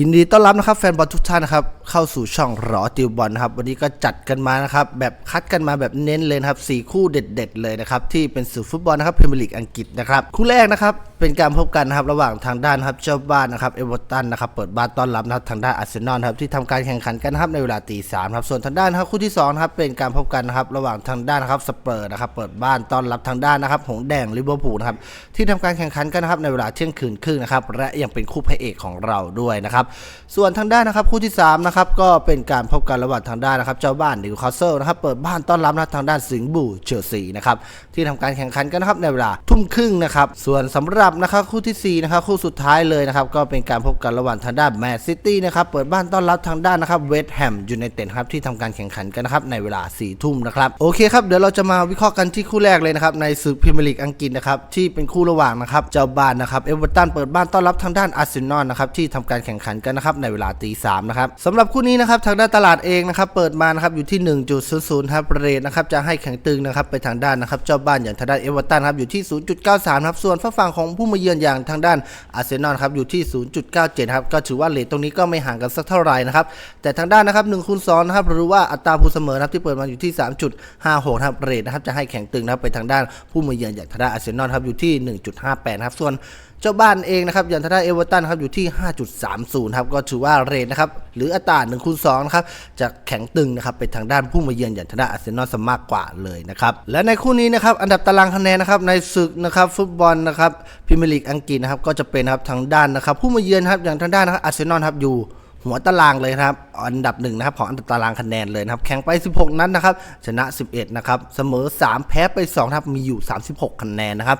ยินดีต้อนรับนะครับแฟนบอลทุกท่านนะครับเข้าสู่ช่องหรอติวบอลนะครับวันนี้ก็จัดกันมานะครับแบบคัดกันมาแบบเน้นเลยนะครับสี่คู่เด็ด ๆ เลยนะครับที่เป็นสื่อฟุตบอลนะครับพรีเมียร์ลีกอังกฤษนะครับคู่แรกนะครับ เป็นการพบกันนะครับระหว่างทางด้านครับเจ้าบ้านนะครับเอเวอร์ตันนะครับเปิดบ้านต้อนรับนะครับทางด้านอาร์เซนอลนครับที่ทำการแข่งขันกันนะครับในเวลาตีสามครับส่วนทางด้านครับคู่ที่สองครับเป็นการพบกันนะครับระหว่างทางด้านครับสเปอร์นะครับเปิดบ้านต้อนรับทางด้านนะครับหงแดงลิเวอร์พูลนะครับที่ทำการแข่งขันกันนะครับในเวลาเที่ยงคืนครึ่งนะครับและยังเป็นคู่พระเอกของเราด้วยนะครับส่วนทางด้านนะครับคู่ที่สามนะครับก็เป็นการพบกันระหว่างทางด้านนะครับเจ้าบ้านนิวคาสเซิลนะครับเปิดบ้านต้อนรับนะครับทางด้านสิงห์บูเชลซีนะครับที่ทำการแข่งขันกันนะครับในเวลาทุ่มครึ่งนะครับส่วนสำหรับับนะครับคู่ที่สี่นะครับคู่สุดท้ายเลยนะครับก็เป็นการพบกันระหว่างทางด้านแมนซิตี้นะครับเปิดบ้านต้อนรับทางด้านนะครับเวสต์แฮมยูไนเต็ดครับที่ทำการแข่งขันกันนะครับในเวลา4ี่ทุ่มนะครับโอเคครับเดี๋ยวเราจะมาวิเคราะห์กันที่คู่แรกเลยนะครับในศึกพรีเมียร์ลีกอังกฤษนะครับที่เป็นคู่ระหว่างนะครับเจ้าบ้านนะครับเอเวอร์ตันเปิดบ้านต้อนรับทางด้านอาร์เซนอลนะครับที่ทำการแข่งขันกันนะครับในเวลาตีสามนะครับสำหรับคู่นี้นะครับทางด้านตลาดเองนะครับเปิดมานะครับอยู่ที่ 1.00ครับเรทนะครับจะให้แข็งตึงนะครับไปทางด้านนะครับเจ้าบ้านอย่างทางด้านเอเวอร์ตันครับอยู่ที่ 0.93ครับส่วนฝั่งของผู้มาเยือนอย่างทางด้านอาร์เซนอลครับอยู่ที่ 0.97 ครับก็ถือว่าเลทตรงนี้ก็ไม่ห่างกันสักเท่าไหร่นะครับแต่ทางด้านนะครับ1คูณ2นะครับหรือว่าอัตราผู้เสมอนะครับที่เปิดมาอยู่ที่ 3.56ครับเรทนะครับจะให้แข็งตึงนะครับไปทางด้านผู้มาเยือนอย่างทางด้านอาร์เซนอลครับอยู่ที่ 1.58 ครับส่วน เจ้าบ้านเองนะครับอย่างทางด้านเอเวอร์ตันครับอยู่ที่ 5.30ครับก็ถือว่าเรทนะครับหรืออัตรา1คูณ2นะครับจะแข็งตึงนะครับไปทางด้านผู้มาเยือนอย่างทางด้านอาร์เซนอลซะมากกว่าเลยนะครับและในคู่นี้นะครับอันดับตารางคะแนนนะครับในศึกนะครับฟุตบอลนะครับพรีเมียร์ลีกอังกฤษนะครับก็จะเป็นครับทางด้านนะครับผู้มาเยือนครับอย่างทางด้านนะครับอาร์เซนอลครับอยู่ หัวตารางเลยครับ อันดับหนึ่งนะครับของอันดับตารางคะแนนเลยนะครับ แข่งไป 16 นัดนะครับ ชนะ 11 นะครับ เสมอ 3 แพ้ไป2นะครับ มีอยู่ 36 คะแนนนะครับ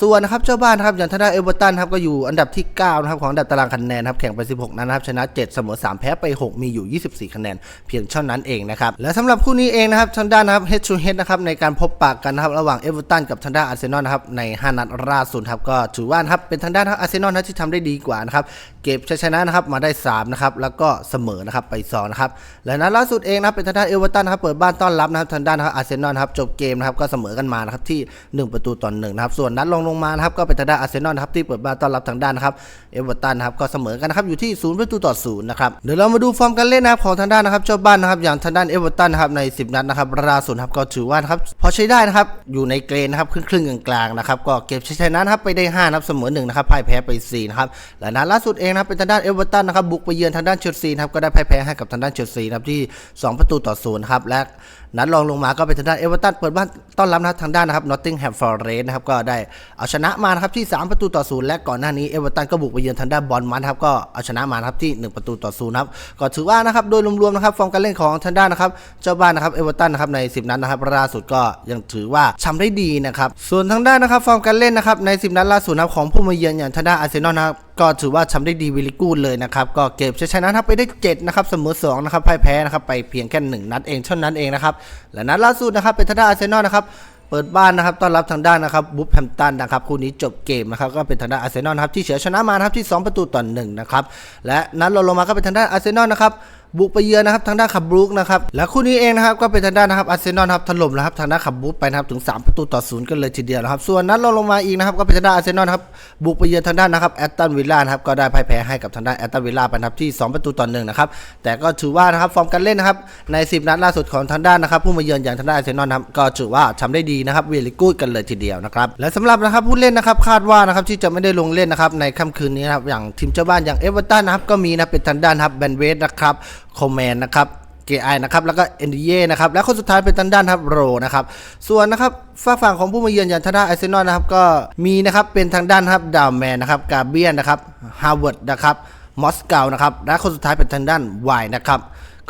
ส่วนนะครับเจ้าบ้านนะครับ อย่างทางด้านเอเวอร์ตันครับ ก็อยู่อันดับที่ 9 นะครับ ของอันดับตารางคะแนนครับ แข่งไป 16 นัดนะครับ ชนะ 7 เสมอ 3 แพ้ไป 6 มีอยู่ 24 คะแนน เพียงเท่านั้นเองนะครับ และสำหรับคู่นี้เองนะครับ ทางด้านนะครับ head to head นะครับ ในการพบปากกันนะครับ ระหว่างเอเวอร์ตันกับทางด้านอาร์เซนอลนะครับ ใน 5 นัดล่าสุดครับ ก็ถือว่านะครับ เป็นทางด้านอาร์เซนอลที่ทำได้ดีกว่านะครับเก็บชัยชนะนะครับมาได้ 3 นะครับ แล้วก็เสมอนะครับไป2นะครับ และนัดล่าสุดเองนะครับเป็นทางด้านเอเวอร์ตันนะครับเปิดบ้านต้อนรับนะครับทางด้านนะครับอาร์เซนอลครับจบเกมนะครับก็เสมอกันมานะครับที่ 1 ประตูต่อหนึ่งนะครับส่วนนัดลงลงมานะครับก็เป็นทางด้านอาร์เซนอลครับที่เปิดบ้านต้อนรับทางด้านนะครับเอเวอร์ตันะครับก็เสมอกันนะครับอยู่ที่ 0 ประตูต่อศูนย์นะครับเดี๋ยวเรามาดูฟอร์มการเล่นนะครับของทางด้านนะครับเจ้าบ้านนะครับอย่างทางด้านเอเวอร์ตันนะครับใน 10 นัดนะครับล่าสุดครับก็ถือว่านะครับพอใช้ได้นะครับอยู่ในเกรนนะครับครึ่งครึ่งๆกลางๆนะครับก็เก็บชัยชนะครับไปได้5นัดเสมอ1นะครับพ่ายแพ้ไป4นะครับและนัดล่าสุดเองนะเป็นทางด้านเอเวอร์ตันนะครับบุกไปเยือนทางด้านเชลซีนะครับก็ได้พ่ายแพ้ให้กับทางด้านเชลซีนะครับที่ 2 ประตูต่อศูนย์ครับและนัดรองลงมาก็เป็นทางด้านเอเวอร์ตันเปิดบ้านต้อนรับนะครับทางด้านนะครับนอตติงแฮมฟอร์เรสนะครับก็ได้เอาชนะมานะครับที่ 3 ประตูต่อศูนย์และก่อนหน้านี้เอเวอร์ตันก็บุกไปเยือนทางด้านบอลมันครับก็เอาชนะมานะครับที่ 1 ประตูต่อศูนย์ครับก็ถือว่านะครับโดยรวมๆนะครับฟอร์มการเล่นของทางด้านนะครับเจ้าบ้านนะครับเอเวอร์ตันนะครับใน 10 นัดนะครับล่าสุดก็ยังถือว่าทำได้ดีนะครับส่วนทางด้านนะครับฟอร์มการเล่นนะครับใน 10 นัดล่าสุดนะครับของผู้มาเยือนอย่างทางด้านอาร์เซนอลนะครับก็ถือว่าทำได้ดีวิลิกูดเลยนะครับ ก็เก็บชัยชนะครับไปได้ 7 นะครับ เสมอ2นะครับพ่ายแพ้นะครับไปเพียงแค่ 1 นัดเองเท่านั้นเองนะครับ และนัดล่าสุดนะครับเป็นทางด้านอาร์เซนอลนะครับเปิดบ้านนะครับต้อนรับทางด้านนะครับบุ๊บแฮมตันนะครับคู่นี้จบเกมนะครับก็เป็นทางด้านอาร์เซนอลนะครับที่เฉือชนะมานะครับที่ 2 ประตูต่อหนึ่งนะครับและนัดรองลงมาก็เป็นทางด้านอาร์เซนอลนะครับ บุกไปเยือนนะครับทางด้านขับบรูกนะครับและคู่นี้เองนะครับก็เป็นทางด้านนะครับอาร์เซนอลนะครับถล่มนะครับทางด้านขับบูกไปนะครับถึง 3 ประตูต่อศูนย์กันเลยทีเดียวนะครับส่วนนัดรองลงมาอีกนะครับก็เป็นทางด้านอาร์เซนอลครับบุกไปเยือนทางด้านนะครับแอตตันวิลล่านะครับก็ได้พ่ายแพ้ให้กับทางด้านแอตตันวิลล่าไปนะครับที่ 2 ประตูต่อหนึ่งนะครับแต่ก็ถือว่านะครับฟอร์มการเล่นนะครับใน 10 นัดล่าสุดของทางด้านนะครับผู้มาเยือนอย่างทางด้านอาร์เซนอลนะครับก็ถือว่าทำได้ดีนะครับเวลิกูดกันเลยทีเดียวนะครับและสำหรับนะครับผู้เล่นนะครับคาดว่านะครับที่จะไม่ได้ลงเล่นนะครับในค่ำคืนนี้นะครับอย่างทีมเจ้าบ้านอย่างเอเวอร์ตันนะครับก็มีนะเป็นทางด้านครับแบนเวสนะครับ คแมนนะครับเกไอนะครับแล้วก็เอ็นดีเยนะครับและคนสุดท้ายเป็นทางด้านครับโรนะครับส่วนนะครับฝ้ากฝั่งของผู้มาเยือนอย่างทาดาไอเซนอลนะครับก็มีนะครับเป็นทางด้านครับดาวแมนนะครับกาเบียนนะครับฮาวเวิร์ดนะครับมอสเกานะครับและคนสุดท้ายเป็นทางด้านไวนะครับ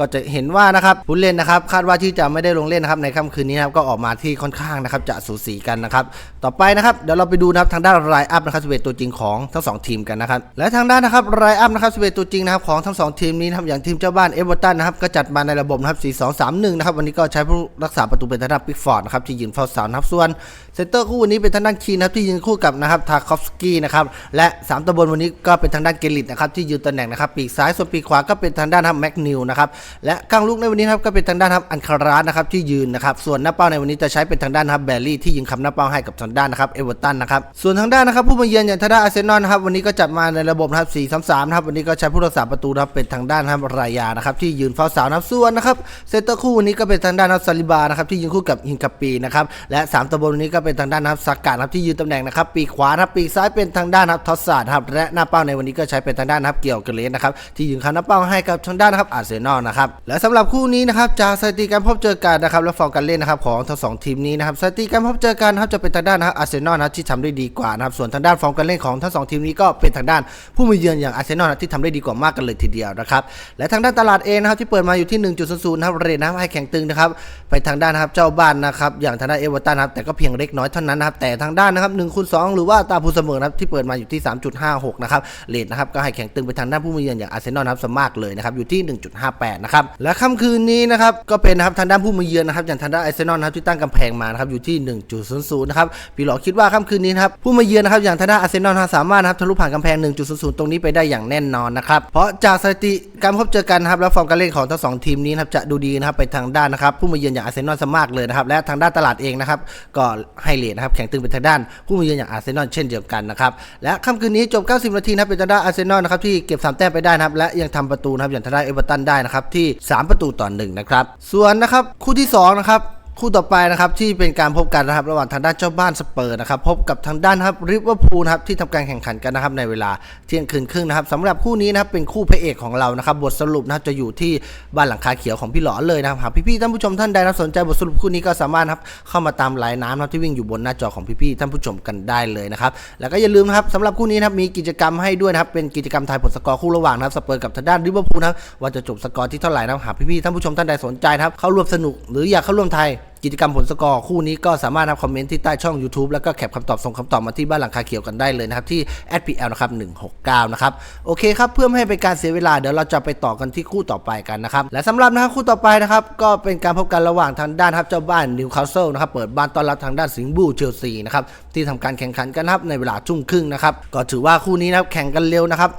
ก็จะเห็นว่านะครับผู้เล่นนะครับคาดว่าที่จะไม่ได้ลงเล่นนะครับในค่ำคืนนี้นะครับก็ออกมาที่ค่อนข้างนะครับจะสูสีกันนะครับต่อไปนะครับเดี๋ยวเราไปดูนะครับทางด้านรายอัพนะครับสเวตตัวจริงของทั้งสองทีมกันนะครับและทางด้านนะครับรายอัพนะครับสเวตตัวจริงนะครับของทั้งสองทีมนี้นะครับอย่างทีมเจ้าบ้านเอเวอร์ตันนะครับก็จัดมาในระบบนะครับ4 2 3 1นะครับวันนี้ก็ใช้ผู้รักษาประตูเป็นทางด้านปิกฟอร์ดนะครับที่ยืนเฝ้าเสานะครับส่วนเซนเตอร์คู่วันนี้เป็นทางด้านคีนะครับที่ยืนคู่กับนะครับทาคอฟสกี้นะครับและสามตัวบนวันนี้ก็เป็นทางด้านเกลิตนะครับที่ยืนตำแหน่งนะครับปีกซ้ายส่วนปีกขวาก็เป็นทางด้านแม็กนิวนะครับและกลางลูกในวันนี้ครับก็เป็นทางด้านครับอันคาราสนะครับที่ยืนนะครับส่วนหน้าเป้าในวันนี้จะใช้เป็นทางด้านครับแบลลี่ที่ยิงคำหน้าเป้าให้กับทางด้านนะครับเอเวอร์ตันนะครับส่วนทางด้านนะครับผู้มาเยือนอย่างทางด้านอาร์เซนอลนะครับวันนี้ก็จัดมาในระบบนะครับ4-3-3นะครับวันนี้ก็ใช้ผู้รักษาประตูนะครับเป็นทางด้านครับรายานะครับที่ยืนเฝ้าเสานะครับส่วนนะครับเซนเตอร์คู่วันนี้ก็เป็นทางด้านครับซาลิบานะครับที่ยืนคู่กับฮินคาปีนะครับและสามตัวบนวันนี้ก็เป็นทางด้านครับสกัดครับที่ยืนตำแหน่งนะครับปีกขวานะครับปีกซ้ายเป็นทางด้านครับทอสซาร์ดครับและหน้าเป้าในวันนี้ก็ใช้เป็นทางด้านครับเกี่ยวกับเลนนะครับที่ยืนคำหน้าเป้าให้กับทางด้านครับอาร์เซนอลนะครับและสำหรับคู่นี้นะครับจากสถิติการพบเจอกันนะครับและฟอร์มการเล่นนะครับของทั้งสองทีมนี้นะครับสถิติการพบเจอกันนะครับจะเป็นทางด้านนะครับอาร์เซนอลนะที่ทำได้ดีกว่านะครับส่วนทางด้านฟอร์มการเล่นของทั้งสองทีมนี้ก็เป็นทางด้านผู้มาเยือนอย่างอาร์เซนอลนะที่ทำได้ดีกว่ามากกันเลยทีเดียวนะครับและทางด้านตลาดเองนะครับที่เปิดมาอยู่ที่ 1.00นะครับเรทนะครับให้แข็งตึงนะครับไปทางด้านนะครับเจ้าบ้านนะครับอย่างทางด้านเอเวอร์ตันนะครับแต่ก็เพียงเล็กน้อยเท่านั้นนะครับแต่ทางด้านนะครับ1คูณ2หรือว่าตาผู้เสมอนะครับที่เปิดมาอยู่ที่ 3.56นะครับเรทนะครับก็ให้แข็งตึงไปทางด้านผู้มาเยือนอย่างอาร์เซนอลนะครับสมากเลยนะครับอยู่ที่ 1.58นะครับและค่ำคืนนี้นะครับก็เป็นนะครับทางด้านผู้มาเยือนนะครับอย่างทางด้านอเซนอลนะครับที่ตั้งกำแพงมานะครับอยู่ที่ 1.00นะครับพี่หลอคิดว่าค่ำคืนนี้นะครับผู้มาเยือนนะครับอย่างทางด้านอาร์เซนอลนสามารถนะครับทะลุผ่านกำแพง 1.00 ตรงนี้ไปได้อย่างแน่นอนนะครับเพราะจากสถิติการพบเจอกันนะครับและฟอร์มการเล่นของทั้งสองทีมนี้นะครับจะดูดีนะครับไปทางด้านนะครับผู้มาเยือนอย่างอาร์เซนอลสมากเลยนะครับและทางด้านตลาดเองนะครับก็ให้เลทนะครับแข่งตึงไปทางด้านผู้มาเยือนอย่างอาร์เซนอลเช่นเดียวกันนะครับและค่ำคืนนี้จบ 90 นาทีนะครับเป็นทางด้านอาร์เซนอลนะครับที่เก็บ3แต้มไปได้นะครับและยังทำประตูนะครับอย่างทางด้านเอเวอร์ตันได้นะครับที่ 3 ประตูต่อหนึ่งนะครับส่วนนะครับคู่ที่สองนะครับ คู่ต่อไปนะครับที่เป็นการพบกันนะครับ ระหว่างทางด้านเจ้าบ้านสเปอร์นะครับพบกับทางด้านครับริเวอร์พูลนะครับที่ทำการแข่งขันกันนะครับในเวลาเที่ยงคืนครึ่งนะครับสำหรับคู่นี้นะครับเป็นคู่พระเอกของเรานะครับบทสรุปนะครับจะอยู่ที่บ้านหลังคาเขียวของพี่หลอเลยนะครับหากพี่ๆท่านผู้ชมท่านใดนะสนใจบทสรุปคู่นี้ก็สามารถนะครับเข้ามาตามลายน้ำนะครับที่วิ่งอยู่บนหน้าจอของพี่ๆท่านผู้ชมกันได้เลยนะครับแล้วก็อย่าลืมนะครับสำหรับคู่นี้นะครับมีกิจกรรมให้ด้วยนะครับเป็นกิจกรรมทายผลสกอร์คู่ระหว่างนะครับสเปอร์กับทางด้านริเวอร์พูลนะครับว่าจะจบสกอร์ที่เท่าไหร่นะครับหากพี่ๆท่านผู้ชมท่านใดสนใจครับเข้าร่วมสนุกหรืออยากเข้าร่วมไทย กิจกรรมผลสกอร์คู่นี้ก็สามารถนำคอมเมนต์ที่ใต้ช่อง YouTube แล้วก็แคปคำตอบส่งคำตอบมาที่บ้านหลังคาเขียวกันได้เลยนะครับที่ @pl นะครับ169 นะครับ โอเคครับ เพื่อไม่ให้เป็นการเสียเวลาเดี๋ยวเราจะไปต่อกันที่คู่ต่อไปกันนะครับ และสำหรับนะครับคู่ต่อไปนะครับก็เป็นการพบกันระหว่างทางด้านครับเจ้าบ้านนิวคาสเซิลนะครับเปิดบ้านต้อนรับทางด้านสิงห์บูเชลซีนะครับที่ทำการแข่งขันกันนะครับในเวลาทุ่มครึ่งนะครับก็ถือว่าคู่นี้นะครับแข่งกันเร็วนะครับ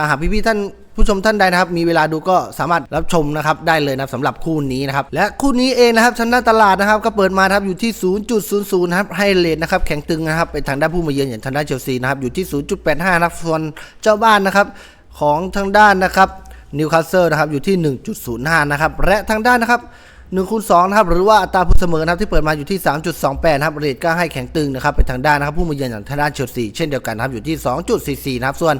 ถ้าหากพี่ๆท่านผู้ชมท่านใดนะครับ มีเวลาดูก็สามารถรับชมนะครับได้เลยนะครับสำหรับคู่นี้นะครับ และคู่นี้เองนะครับทางด้าตลาดนะครับ ก็เปิดมาครับอยู่ที่ 0.00นะครับให้เลทนะครับแข็งตึงนะครับเป็นทางด้านผู้มาเยือนอย่างทางด้านเชลซีนะครับอยู่ที่ 0.85นะครับส่วนเจ้าบ้านนะครับของทางด้านนะครับนิวคาสเซิลนะครับอยู่ที่ 1.05นะครับและทางด้านนะครับ1คูณ2นะครับหรือว่าอัตราผู้เสมอนะครับที่เปิดมาอยู่ที่ 3.28นะครับเรทก็ให้แข็งตึงนะครับเป็นทางด้านนะครับผู้มาเยือนอย่างทางด้านเชลซีเช่นเดียวกันนะครับอยู่ที่ 2.44นะครับส่วน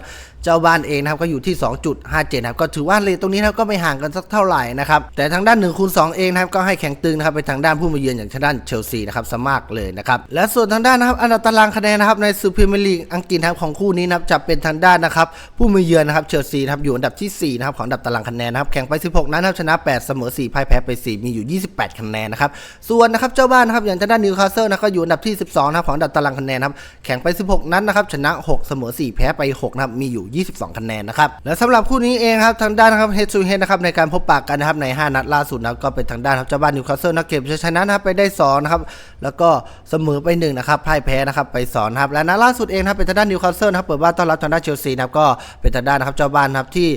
เจ้าบ้านเองนะครับก็อยู่ที่ 2.57นะครับก็ถือว่าเรทตรงนี้นะครับก็ไม่ห่างกันสักเท่าไหร่นะครับแต่ทางด้าน1คูณ2เองนะครับก็ให้แข็งตึงนะครับเป็นทางด้านผู้มาเยือนอย่างทางด้านเชลซีนะครับสมากเลยนะครับและส่วนทางด้านนะครับอันดับตารางคะแนนนะครับในซูเปอร์เมลีกอังกฤษนะครับของคู่นี้นะครับจะเป็นทางด้านนะครับผู้มาเยือนนะครับเชลซีนะครับอยู่อันดับที่สี่นะครับของอันดับตารางคะแนนนะครับแข่งไป 16นัดนะครับชนะ 8 เสมอ4พ่ายแพ้ไป4มีอยู่ 28 คะแนนนะครับส่วนนะครับเจ้าบ้านนะครับอย่างทางด้านนิวคาสเซิลนะก็อยู่อันดับที่ 12นะครับของอันดับตารางคะแนนนะครับแข่งไป 16 นัดนะครับชนะ 6 เสมอ4แพ้ไป6นะครับมีอยู่่ 22 คะแนนนะครับ และสำหรับคู่นี้เองครับทางด้านนะครับเฮดซูเฮดนะครับในการพบปากกันนะครับใน 5 นัดล่าสุดนะก็เป็นทางด้านครับเจ้าบ้านนิวคาสเซิลนะเก็บชัยชนะนะครับไปได้2นะครับแล้วก็เสมอไป1นะครับพ่ายแพ้นะครับไป2นะครับและนัดล่าสุดเองนะครับเป็นทางด้านนิวคาสเซิลนะครับเปิดบ้านต้อนรับทางด้านเชลซีนะครับก็เป็นทางด้านนะครับเจ้าบ้านนะครับที่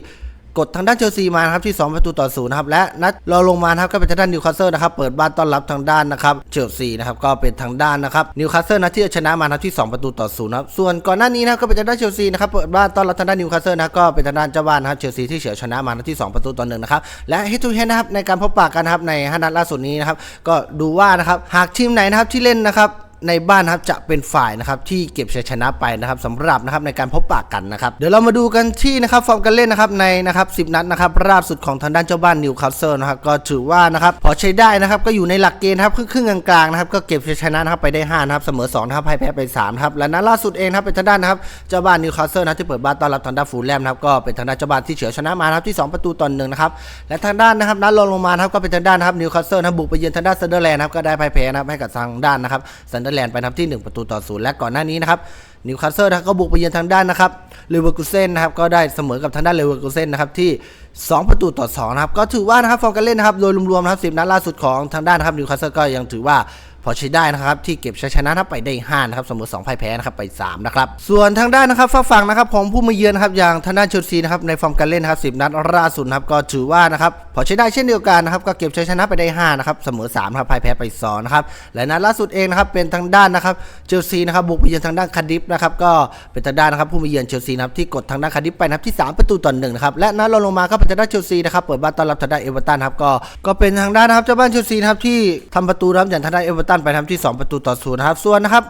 กดทางด้านเชลซีมาครับที่ 2 ประตูต่อศูนย์นะครับและนัดราลงมาครับก็เป็นทางด้านนิวคาสเซิลนะครับเปิดบ้านต้อนรับทางด้านนะครับเชลซีนะครับก็เป็นทางด้านนะครับนิวคาสเซิลนะที่ชนะมาครับที่ 2 ประตูต่อศูนย์นะครับส่วนก่อนหน้านี้นะครับก็เป็นทางด้านเชลซีนะครับเปิดบ้านต้อนรับทางด้านนิวคาสเซิลนะก็เป็นทางด้านเจ้าบ้านนะครับเชลซีที่เฉือนชนะมาครับที่ 2 ประตูต่อหนึ่งนะครับและเฮทูเฮดนะครับในการพบปากกันนะครับใน5นัดล่าสุดนี้นะครับก็ดูว่านะครับหากทีมไหนนะครับที่เล่นนะครับ ในบ้านนะครับจะเป็นฝ่ายนะครับที่เก็บชัยชนะไปนะครับสำหรับนะครับในการพบปากกันนะครับเดี๋ยวเรามาดูกันที่นะครับฟอร์มการเล่นนะครับในนะครับ10นัดนะครับล่าสุดของทางด้านเจ้าบ้านนิวคาสเซิลนะครับก็ถือว่านะครับพอใช้ได้นะครับก็อยู่ในหลักเกณฑ์ครับครึ่งๆกลางๆนะครับก็เก็บชัยชนะนะครับไปได้5นะครับเสมอ2นะครับพ่ายแพ้ไป3นะครับและนัดล่าสุดเองครับเป็นทางด้านนะครับเจ้าบ้านนิวคาสเซิลนะที่เปิดบ้านต้อนรับทางด้านฟูลแลมนะครับก็เป็นทางด้านเจ้าบ้านที่เฉือนชนะมาครับที่ 2 ประตูต่อหนึ่งนะครับและทางด้านนะครับนัดรองลงมาครับก็เป็นทางด้านนะครับนิวคาสเซิลนะบุกไปเยือนทางด้านซันเดอร์แลนด์ครับก็ได้พ่ายแพ้นะครับให้กับทางด้านนะครับซันเดอร์แลนด์ไปนะครับที่ 1 ประตูต่อศูนย์และก่อนหน้านี้นะครับนิวคาสเซิลนะครับก็บุกไปเยือนทางด้านนะครับเลเวอร์คูเซนนะครับก็ได้เสมอกับทางด้านเลเวอร์คูเซนนะครับที่ 2 ประตูต่อ2นะครับก็ถือว่านะครับฟอร์มการเล่นนะครับโดยรวมๆนะครับ10นัดล่าสุดของทางด้านนะครับนิวคาสเซิลก็ยังถือว่า พอใช้ได้นะครับที่เก็บชัยชนะครับไปได้5นะครับเสมอ2พ่ายแพ้นะครับไป3นะครับส่วนทางด้านนะครับฝั่งฝั่งนะครับของผู้มาเยือนนะครับอย่างทางด้านเชลซีนะครับในฟอร์มการเล่นนะครับ10 นัดล่าสุดครับก็ถือว่านะครับพอใช้ได้เช่นเดียวกันนะครับก็เก็บชัยชนะไปได้5นะครับเสมอ3ครับพ่ายแพ้ไป2นะครับและนัดล่าสุดเองนะครับเป็นทางด้านนะครับเชลซีนะครับบุกไปเยือนทางด้านคาดิฟนะครับก็เป็นทางด้านนะครับผู้มาเยือนเชลซีนะครับที่กดทางด้านคาดิฟไปนะครับที่สามประตูต่อหนึ่งนะครับและนัดลงมาก็เป็นทางด้านเชลซีนะครับเปิดบ้านต้อนรับทางด้านเอเวอร์ตันครับก็ก็เป็นทางด้านนะครับเจ้าบ้านเชลซีนะครับที่ทำประตูรับอย่างทางด้านเอเวอร์ตันไปทำที่ 2 ประตูต่อศูนย์นะครับ ส่วนนะครับ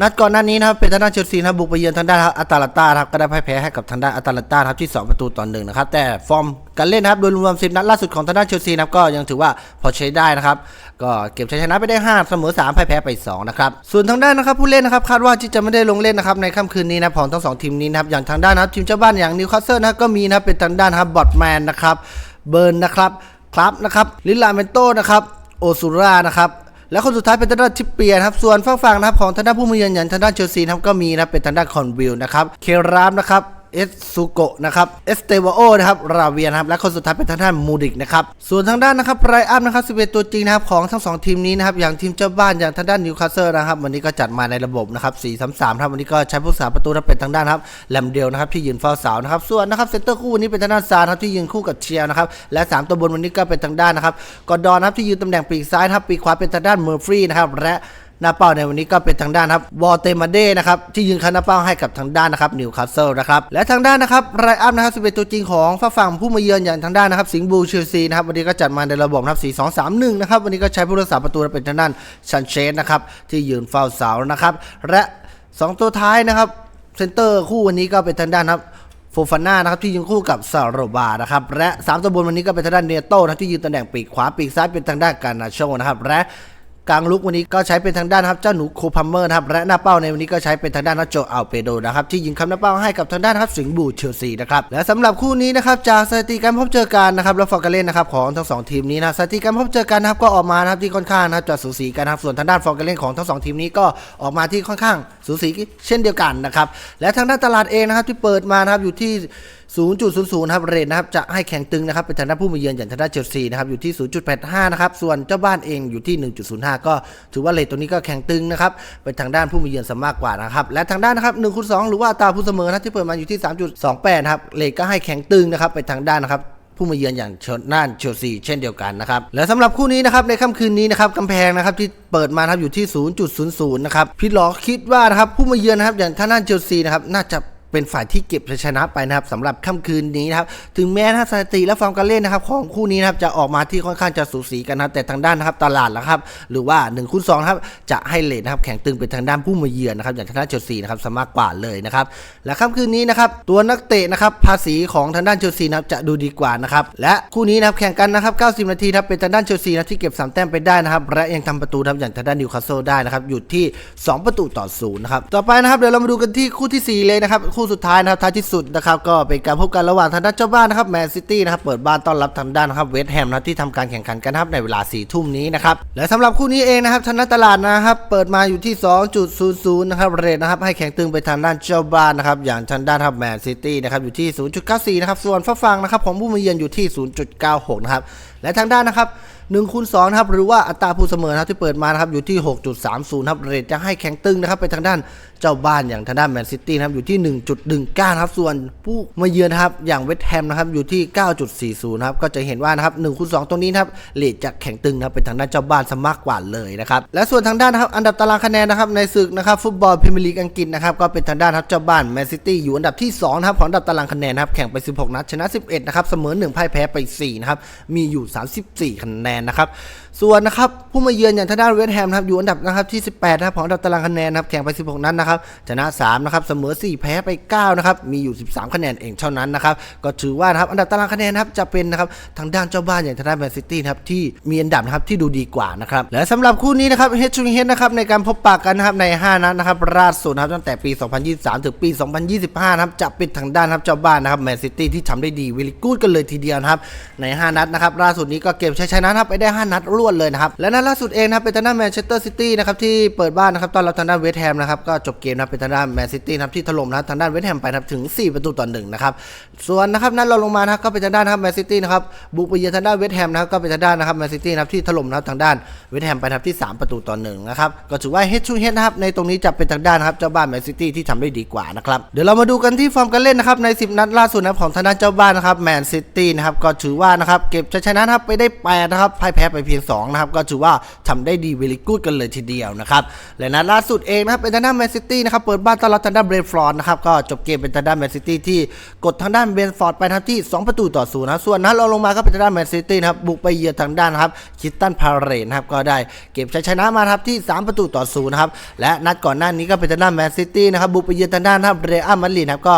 นัดก่อนหน้านี้นะครับเป็นทางด้านเชลซีนะครับบุกไปเยือนทางด้านอัตาลันตาครับก็ได้พ่ายแพ้ให้กับทางด้านอัตาลันตาครับที่ 2 ประตูต่อหนึ่งนะครับแต่ฟอร์มการเล่นนะครับโดยรวม 10 นัดล่าสุดของทางด้านเชลซีนะครับก็ยังถือว่าพอใช้ได้นะครับก็เก็บชัยชนะไปได้ 5 เสมอ3พ่ายแพ้ไป 2 นะครับส่วนทางด้านนะครับผู้เล่นนะครับคาดว่าที่จะไม่ได้ลงเล่นนะครับในค่ำคืนนี้นะของทั้งสองทีมนี้นะครับอย่างทางด้านนะครับทีมเจ้าบ้านอย่างนิวคาสเซิลนะก็มีนะเป็นทางด้านครับบอทแมนนะครับเบิร์นนะครับครับนะครับลิลาเมนโตนะครับโอซูรานะครับ และคนสุดท้ายเป็นทางด้านทิปเปียนะครับส่วนฝั่งฝั่งนะครับของทางด้านผู้มือเยือนอย่างทางด้านเชลซีนะครับก็มีนะครับเป็นทางด้านคอนวิลนะครับเครามนะครับ เอสซูโกะนะครับเอสเตวาโอนะครับราเวียนะครับและคนสุดท้ายเป็นทางด้านมูดิกนะครับส่วนทางด้านนะครับไรอัพนะครับ11ตัวจริงนะครับของทั้ง 2 ทีมนี้นะครับอย่างทีมเจ้าบ้านอย่างทางด้านนิวคาสเซิลนะครับวันนี้ก็จัดมาในระบบนะครับ4-3-3ครับวันนี้ก็ใช้ผู้สาประตูนะครับเป็นทางด้านครับแลมเดลนะครับที่ยืนเฝ้าเสานะครับส่วนนะครับเซนเตอร์คู่วันนี้เป็นทางด้านซาร์ครับที่ยืนคู่กับเชียร์นะครับและ3ตัวบนวันนี้ก็เป็นทางด้านนะครับกอดอนนะครับที่ยืนตำแหน่งปีกซ้ายนะครับปีกขวาเป็นทางด้านเมอร์ฟรีนะครับและ หน้าเป้าในวันนี้ก็เป็นทางด้านครับวอเตมาเดนะครับที่ยืนคันหน้าเป้าให้กับทางด้านนะครับนิวคาสเซิลนะครับและทางด้านนะครับไรอัพนะครับ11ตัวจริงของฝั่งผู้มาเยือนอย่างทางด้านนะครับสิงห์บูเชลซีนะครับวันนี้ก็จัดมาในระบบนะครับ4 2 3 1นะครับวันนี้ก็ใช้ผู้รักษาประตูเป็นทางด้านชันเชสนะครับที่ยืนเฝ้าเสานะครับและ2ตัวท้ายนะครับเซนเตอร์คู่วันนี้ก็เป็นทางด้านครับโฟฟาน่านะครับที่ยืนคู่กับซาโรบานะครับและ3ตัวบนวันนี้ก็เป็นทางด้านเนโต้นะที่ยืนตำแหน่งปีกขวาปีกซ้ายเป็นทางด้านการนาโชนะครับและ กลางลุกวันนี้ก็ใช้เป็นทางด้านครับเจ้าหนูโคพัมเมอร์นะครับและหน้าเป้าในวันนี้ก็ใช้เป็นทางด้านนัโจอัลเปโดนะครับที่ยิงคำหน้าเป้าให้กับทางด้านครับสิงห์บูเชลซีนะครับและสำหรับคู่นี้นะครับจากสถิติการพบเจอกันนะครับแล้วฟอร์การเล่นนะครับของทั้งสองทีมนี้นะสถิติการพบเจอกันนะครับก็ออกมานะครับที่ค่อนข้างนะครับจะสูสีกันนะครับส่วนทางด้านฟอร์การเล่นของทั้งสองทีมนี้ก็ออกมาที่ค่อนข้างสูสีเช่นเดียวกันนะครับและทางด้านตลาดเองนะครับที่เปิดมานะครับอยู่ที่ 0.00นะครับเรทนะครับจะให้แข็งตึงนะครับเป็นทางด้านผู้มาเยือนอย่างทางด้านเชลซีนะครับอยู่ที่ 0.85 นะครับส่วนเจ้าบ้านเองอยู่ที่ 1.05 ก็ถือว่าเรทตัวนี้ก็แข็งตึงนะครับเป็นทางด้านผู้มาเยือนซะมากกว่านะครับและทางด้านนะครับ1คูณ2หรือว่าตาผู้เสมอนะที่เปิดมาอยู่ที่ 3.28นะครับเรทก็ให้แข็งตึงนะครับเป็นทางด้านนะครับผู้มาเยือนอย่างเชลน่านเชลซีเช่นเดียวกันนะครับและสำหรับคู่นี้นะครับในค่ำคืนนี้นะครับกำแพงนะครับที่เปิดมาครับอยู่ที่ 0.00 นะครับพี่หลอคิดว่านะครับผู้มาเยือนนะครับอย่างท่าน่านเชลซีนะครับน่าจะ เป็นฝ่ายที่เก็บชัยชนะไปนะครับสำหรับค่ำคืนนี้นะครับถึงแม้นะครับสถิติและฟอร์มการเล่นนะครับของคู่นี้นะครับจะออกมาที่ค่อนข้างจะสูสีกันนะแต่ทางด้านนะครับตลาดนะครับหรือว่า1คูณ2นะครับจะให้เลทนะครับแข่งตึงเป็นทางด้านผู้มาเยือนนะครับอย่างทางด้านเชลซีนะครับสมากกว่าเลยนะครับและค่ำคืนนี้นะครับตัวนักเตะนะครับภาษีของทางด้านเชลซีนะครับจะดูดีกว่านะครับและคู่นี้นะครับแข่งกันนะครับ 90 นาทีนะครับเป็นทางด้านเชลซีนะที่เก็บ 3 แต้มไปได้นะครับและยังทำประตูนะครับอย่างทางด้านนิวคาสเซิลได้นะครับอยู่ที่ 2 ประตูต่อศูนย์นะครับต่อไปนะครับเดี๋ยวเรามาดูกันที่คู่ที่ 4 เลยนะครับคู่สุดท้ายนะครับท้ายที่สุดนะครับก็เป็นการพบกันระหว่างทางด้านเจ้าบ้านนะครับแมนซิตี้นะครับเปิดบ้านต้อนรับทางด้านนะครับเวสต์แฮมนะที่ทำการแข่งขันกันครับในเวลา4ี่ทุ่มนี้นะครับและสำหรับคู่นี้เองนะครับทางด้านตลาดนะครับเปิดมาอยู่ที่ 2.00นะครับเรทนะครับให้แข่งตึงไปทางด้านเจ้าบ้านนะครับอย่างทางด้านครับแมนซิตี้นะครับอยู่ที่ 0.94นะครับส่วนฝั่งฟังนะครับของผู้มาเยือนอยู่ที่ 0.96นะครับและทางด้านนะครับ1คูณ2นะครับหรือว่าอัตราผู้เสมอนะครับที่เปิดมานะครับอยู่ที่ 6.30ครับเรทจะให้แข็งตึงนะครับไปทางด้าน เจ้าบ้านอย่างทางด้านแมนซิตี้นะครับอยู่ที่ 1.19นะครับส่วนผู้มาเยือนนะครับอย่างเวสต์แฮมนะครับอยู่ที่ 9.40นครับก็จะเห็นว่านะครับ1คูณ2ตรงนี้นะครับเรทจะแข็งตึงนะครับเป็นทางด้านเจ้าบ้านซะมากกว่าเลยนะครับและส่วนทางด้านนะครับอันดับตารางคะแนนนะครับในศึกนะครับฟุตบอลพรีเมียร์ลีกอังกฤษนะครับก็เป็นทางด้านครับเจ้าบ้านแมนซิตี้อยู่อันดับที่2นะครับของอันดับตารางคะแนนนะครับแข่งไป 16 นัดชนะ 11นะครับเสมอ1พ่ายแพ้ไป4นะครับมีอยู่ 34 คะแนนนะครับส่วนนะครับผู้มาเยือนอย่างทางด้านเวสต์แฮมนะครับอยู่อันดับนะครับที่ 18นะครับของอันดับตารางคะแนนนะครับแข่งไป 16 นัดนะครับชนะ3นะครับเสมอ 4 แพ้ไป9นะครับมีอยู่ 13 คะแนนเองเท่านั้นนะครับก็ถือว่านะครับอันดับตารางคะแนนนะครับจะเป็นนะครับทางด้านเจ้าบ้านอย่างทางด้านแมนซิตี้นะครับที่มีอันดับนะครับที่ดูดีกว่านะครับและสำหรับคู่นี้นะครับเฮดชูเฮดนะครับในการพบปะกันนะครับใน 5 นัดนะครับล่าสุดนะครับตั้งแต่ปี 2023 ถึงปี 2025 นะครับจะเป็นทางด้านครับเจ้าบ้านนะครับแมนซิตี้ที่ทำได้ดีวิลิกูดกันเลยทีเดียวนะครับใน 5 นัดนะครับล่าสุดนี้ก็เก็บชัยชนะครับไปได้ 5 นัดรวดเลยนะครับและนัดล่าสุดเองนะครับเป็นทางด้านแมนเชสเตอร์ซิตี้นะครับที่เปิดบ้านนะครับตอนรับทางด้านเวสต์แฮมนะครับก็จบเกมนะเป็นทางด้านแมนซิตี้นะครับที่ถล่มนะทางด้านเวสต์แฮมไปนะครับถึง 4 ประตูต่อหนึ่งนะครับส่วนนะครับนัดเราลงมานะก็เป็นทางด้านนะครับแมนซิตี้นะครับบุกไปเยือนทางด้านเวสต์แฮมนะครับก็เป็นทางด้านนะครับแมนซิตี้นะครับที่ถล่มนะครับทางด้านเวสต์แฮมไปนะครับที่ 3 ประตูต่อหนึ่งนะครับก็ถือว่าเฮดชูเฮดนะครับในตรงนี้จะเป็นทางด้านนะครับเจ้าบ้านแมนซิตี้ที่ทำได้ดีกว่านะครับเดี๋ยวเรามาดูกันที่ฟอร์มการเล่นนะครับใน 10 นัดล่าสุดนะของทางด้านเจ้าบ้านนะครับแมนซิตี้นะครับก็ถือว่านะครับเก็บชัยชนะนะครับไปได้8นะครับพ่ายแพ้ไปเพียง2นะครับก็ถือว่าทำได้ดีเวลิกูดกันเลยทีเดียวนะครับและนัดล่าสุดเองนะครับเป็นทางด้านแมนซิตี้นะครับ เปิดบ้านต้อนรับทางด้านเบรนฟอร์ดนะครับ ก็จบเกมเป็นทางด้านแมนซิตี้ที่กดทางด้านเบรนฟอร์ดไปทับที่ 2 ประตูต่อศูนย์นะส่วนนัดเราลงมาก็เป็นทางด้านแมนซิตี้นะครับ บุกไปเยือนทางด้านครับคิตตันพาเรนนะครับ ก็ได้เก็บชัยชนะมาครับที่ 3 ประตูต่อศูนย์นะครับ และนัดก่อนหน้านี้ก็เป็นทางด้านแมนซิตี้นะครับ บุกไปเยือนทางด้านครับเรอัลมาดริดนะครับ ก็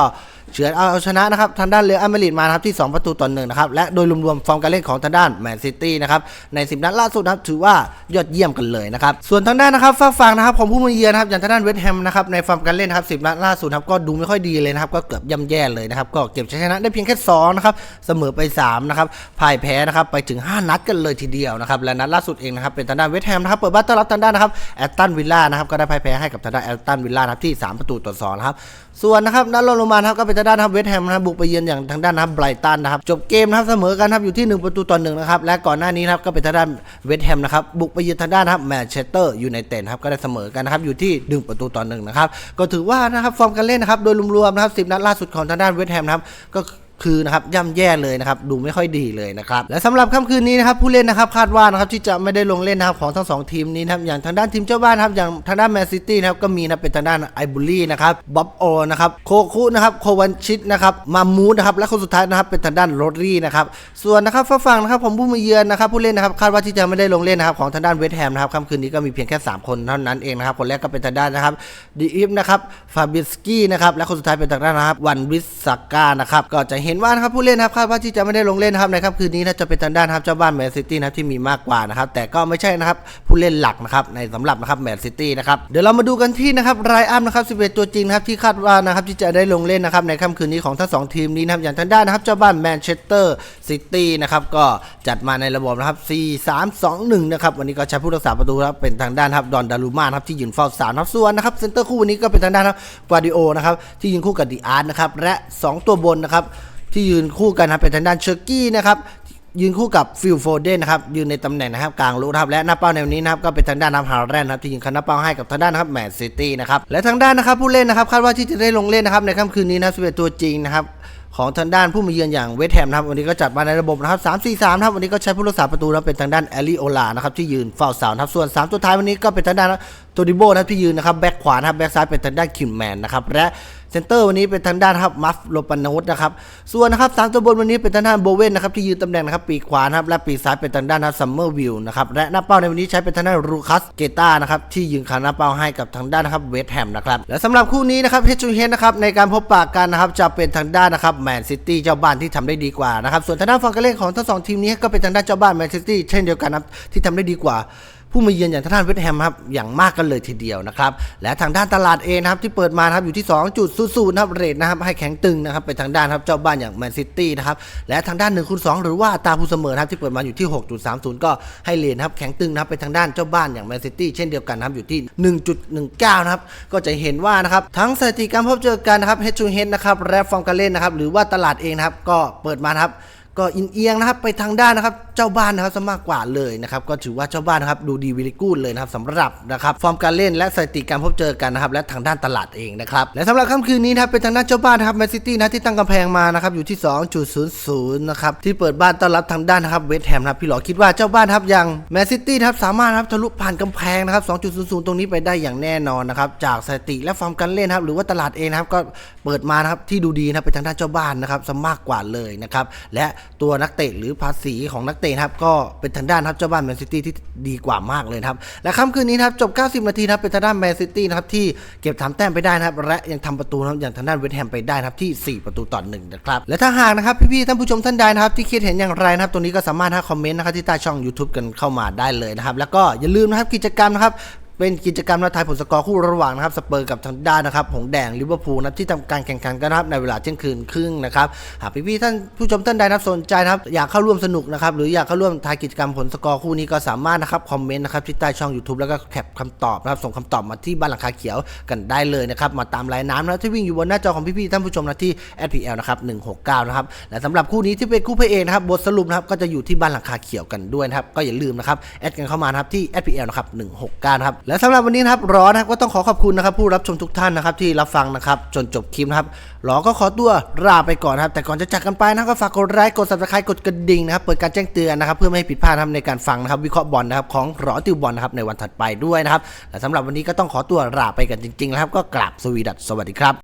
เฉือนเอาชนะนะครับทางด้านเรืออัลมาดริดมาครับที่ 2 ประตูต่อหนึ่งนะครับและโดยรวมๆฟอร์มการเล่นของทางด้านแมนซิตี้นะครับใน 10 นัดล่าสุดนะครับถือว่ายอดเยี่ยมกันเลยนะครับส่วนทางด้านนะครับฝากฝั่งนะครับของผู้มาเยือนนะครับอย่างทางด้านเวสต์แฮมนะครับในฟอร์มการเล่นนะครับ 10 นัดล่าสุดครับก็ดูไม่ค่อยดีเลยนะครับก็เกือบย่ำแย่เลยนะครับก็เก็บชัยชนะได้เพียงแค่2นะครับเสมอไป3นะครับพ่ายแพ้นะครับไปถึง 5 นัดกันเลยทีเดียวนะครับและนัดล่าสุดเองนะครับเป็นทางด้านเวสต์แฮมนะครับเปิดบ้านต้อนรับทางด้านนะครับแอตตันวิลล่านะครับก็ได้พ่ายแพ้ให้กับทางด้านแอตตันวิลล่านะครับที่สามประตูต่อสองนะครับส่วนนะครับนัดลงมาครับก็เป็นางด้านทับเวสต์แฮมนะครับบุกไปเยือนอย่างทางด้านทับไบรตันนะครับจบเกมนะครับเสมอกันครับอยู่ที่ 1 ประตูต่อหนึ่งนะครับและก่อนหน้านี้นะครับก็เป็นทางด้านเวสต์แฮมนะครับบุกไปเยือนทางด้านทับแมนเชสเตอร์ยูไนเต็ดครับก็ได้เสมอกันนะครับอยู่ที่ 1 ประตูต่อหนึ่งนะครับก็ถือว่านะครับฟอร์มการเล่นนะครับโดยรวมๆนะครับ10นัดล่าสุดของทางด้านเวสต์แฮมนะครับก็ คือนะครับย่ำแย่เลยนะครับดูไม่ค่อยดีเลยนะครับและสำหรับค่ำคืนนี้นะครับผู้เล่นนะครับคาดว่านะครับที่จะไม่ได้ลงเล่นนะครับของทั้งสองทีมนี้นะครับอย่างทางด้านทีมเจ้าบ้านนะครับอย่างทางด้านแมนซิตี้นะครับก็มีนะเป็นทางด้านไอบูลี่นะครับบ๊อบโอนะครับโคคุนะครับโควันชิตนะครับมามูดนะครับและคนสุดท้ายนะครับเป็นทางด้านโรดรี่นะครับส่วนนะครับฝั่งนะครับผมผู้มาเยือนนะครับผู้เล่นนะครับคาดว่าที่จะไม่ได้ลงเล่นนะครับของทางด้านเวสต์แฮมนะครับค่ำคืนนี้ก็มีเพียงแค่ 3 คนเท่านั้นเองนะครับคนแรกก็เป็นทางด้านนะครับดีอิฟนะครับฟาบิสกี้นะครับและคนสุดท้ายเป็นทางด้านนะครับวันวิสซาก้านะครับก็จะเห็นว่านะครับผู้เล่นนะครับคาดว่าที่จะไม่ได้ลงเล่นนะครับในค่ำคืนนี้นะจะเป็นทางด้านครับเจ้าบ้านแมนซิตี้นะครับที่มีมากกว่านะครับแต่ก็ไม่ใช่นะครับผู้เล่นหลักนะครับในสำหรับนะครับแมนซิตี้นะครับเดี๋ยวเรามาดูกันที่นะครับรายอัพนะครับ11 ตัวจริงนะครับที่คาดว่านะครับที่จะได้ลงเล่นนะครับในค่ำคืนนี้ของทั้งสองทีมนี้นะครับอย่างทางด้านนะครับเจ้าบ้านแมนเชสเตอร์ซิตี้นะครับก็จัดมาในระบบนะครับ 4 3 2 1 นะครับวันนี้ก็ใช้ผู้รักษาประตูครับเป็นทางด้านครับดอนดารูมาครับที่ยืนเฝ้าสามครับส่วนนะครับเซนเตอร์คู่วันนี้ก็เป็นทางด้านครับกวาดิโอนะครับที่ยืนคู่กับดีอาร์ตนะครับและสองตัวบนนะครับ ที่ยืนคู่กันนะครับเป็นทางด้านเชอร์กี้นะครับยืนคู่กับฟิลโฟเดนนะครับยืนในตำแหน่งนะครับกลางลุกนะครับและหน้าเป้าแนวนี้นะครับก็เป็นทางด้านนับฮาร์แรนนะครับที่ยิงคันหน้าเป้าให้กับทางด้านนะครับแมนซิตี้นะครับและทางด้านนะครับผู้เล่นนะครับคาดว่าที่จะได้ลงเล่นนะครับในค่ำคืนนี้นะครับ11ตัวจริงนะครับของทางด้านผู้มาเยือนอย่างเวสต์แฮมนะครับวันนี้ก็จัดมาในระบบนะครับ 3 4 3นะครับวันนี้ก็ใช้ผู้รักษาประตูนะเป็นทางด้านแอลลี่โอลานะครับที่ยืนเฝ้าเสานะครับส่วน 3 ตัวท้ายวันนี้ก็เป็นทางด้านโตดิโบนะครับที่ยืนนะครับแบ็คขวานะครับแบ็คซ้ายเป็นทางด้านคิมแมนนะครับและเซนเตอร์วันนี้เป็นทางด้านครับมัฟโลปานโนสนะครับส่วนนะครับสามตัวบนวันนี้เป็นทางด้านโบเวนนะครับที่ยืนตำแหน่งนะครับปีกขวานะครับและปีกซ้ายเป็นทางด้านนะครับซัมเมอร์วิลนะครับและหน้าเป้าในวันนี้ใช้เป็นทางด้านรูคัสเกต้านะครับที่ยืนขาหน้าเป้าให้กับทางด้านนะครับเวสต์แฮมนะครับและสำหรับคู่นี้นะครับเฮจูเฮนนะครับในการพบปะกันนะครับจะเป็นทางด้านนะครับแมนซิตี้เจ้าบ้านที่ทำได้ดีกว่านะครับส่วนทางด้านฝั่งการเล่นของทั้งสองทีมนี้ก็เป็นทางด้านเจ้าบ้านแมนซิตี้เช่นเดียวกันนะครับที่ทำได้ดีกว่า ผู้มาเยือนอย่างทางด้านเวสต์แฮมครับอย่างมากกันเลยทีเดียวนะครับและทางด้านตลาดเองนะครับที่เปิดมาครับอยู่ที่ 2.00นะครับเรทนะครับให้แข็งตึงนะครับเป็นทางด้านครับเจ้าบ้านอย่างแมนซิตี้นะครับและทางด้าน1คูณ2หรือว่าตาผู้เสมอครับที่เปิดมาอยู่ที่ 6.30 ก็ให้เรทนะครับแข็งตึงนะครับเป็นทางด้านเจ้าบ้านอย่างแมนซิตี้เช่นเดียวกันนะครับอยู่ที่ 1.19นะครับก็จะเห็นว่านะครับทั้งสถิติการพบเจอกันนะครับ head to head นะครับและฟอร์มการเล่นนะครับหรือว่าตลาดเองนะครับก็เปิดมาครับ ก็อินเอียงนะครับไปทางด้านนะครับเจ้าบ้านนะครับซะมากกว่าเลยนะครับก็ถือว่าเจ้าบ้านนะครับดูดีวิลิกูดเลยนะครับสำหรับนะครับฟอร์มการเล่นและสถิติการพบเจอกันนะครับและทางด้านตลาดเองนะครับและสำหรับค่ำคืนนี้นะครับเป็นทางด้านเจ้าบ้านนะครับแมนซิตี้นะที่ตั้งกำแพงมานะครับอยู่ที่ 2.00นะครับที่เปิดบ้านต้อนรับทางด้านนะครับเวสต์แฮมนะครับพี่หลอคิดว่าเจ้าบ้านครับย่างแมนซิตี้นะครับสามารถครับทะลุผ่านกำแพงนะครับ2.00 ตรงนี้ไปได้อย่างแน่นอนนะครับจากสถิติและฟอร์มการเล่นครับหรือว่าตลาดเองนะครับก็เปิดมานะครับที่ดูดีนะครับเป็นทางด้านเจ้าบ้านนะครับซะมากกว่าเลยนะครับและตัวนักเตะหรือภาษีของนักเตะครับก็เป็นทางด้านครับเจ้าบ้านแมนซิตี้ที่ดีกว่ามากเลยครับและค่ำคืนนี้ครับจบ 90 นาทีครับเป็นทางด้านแมนซิตี้นะครับที่เก็บทำแต้มไปได้นะครับและยังทำประตูครับอย่างทางด้านเวสต์แฮมไปได้นะครับที่ 4 ประตูต่อหนึ่งนะครับและถ้าหากนะครับพี่ๆท่านผู้ชมท่านใดนะครับที่คิดเห็นอย่างไรนะครับตรงนี้ก็สามารถให้คอมเมนต์นะครับที่ใต้ช่อง YouTube กันเข้ามาได้เลยนะครับแล้วก็อย่าลืมนะครับกิจกรรมนะครับ เป็นกิจกรรมนัดทายผลสกอร์คู่ระหว่างนะครับสเปอร์กับทางด้านนะครับหงแดงลิเวอร์พูลนะครับที่ทำการแข่งขันกันนะครับในเวลาเที่ยงคืนครึ่งนะครับหากพี่ๆท่านผู้ชมท่านใดนะครับสนใจนะครับอยากเข้าร่วมสนุกนะครับหรืออยากเข้าร่วมทายกิจกรรมผลสกอร์คู่นี้ก็สามารถนะครับคอมเมนต์นะครับที่ใต้ช่อง YouTube แล้วก็แคปคำตอบนะครับส่งคำตอบมาที่บ้านหลังคาเขียวกันได้เลยนะครับมาตามลายน้ำนะที่วิ่งอยู่บนหน้าจอของพี่ๆท่านผู้ชมนะที่ SPL นะครับ169นะครับและสำหรับคู่นี้ที่เป็นคู่พระเอกนะครับบทสรุปนะครับก็จะอยู่ที่บ้านหลังคาเขียวกันด้วยนะครับก็อย่าลืมนะครับแอดกันเข้ามานะครับที่ SPL นะครับ169นะครับและสำหรับวันนี้นะครับรอนะครับก็ต้องขอขอบคุณนะครับผู้รับชมทุกท่านนะครับที่รับฟังนะครับจนจบคลิปนะครับรอก็ขอตัวลาไปก่อนนครับแต่ก่อนจะจากกันไปนะก็ฝากกดไลค์กดซับสไครต์กดกระดิ่งนะครับเปิดการแจ้งเตือนนะครับเพื่อไม่ให้ผิดพลาดครับในการฟังนะครับวิเคราะห์บอลนะครับของรอติวบอลนะครับในวันถัดไปด้วยนะครับและสำหรับวันนี้ก็ต้องขอตัวลาไปกันจริงๆนะครับก็กราบสวีดัสสวัสดีครับ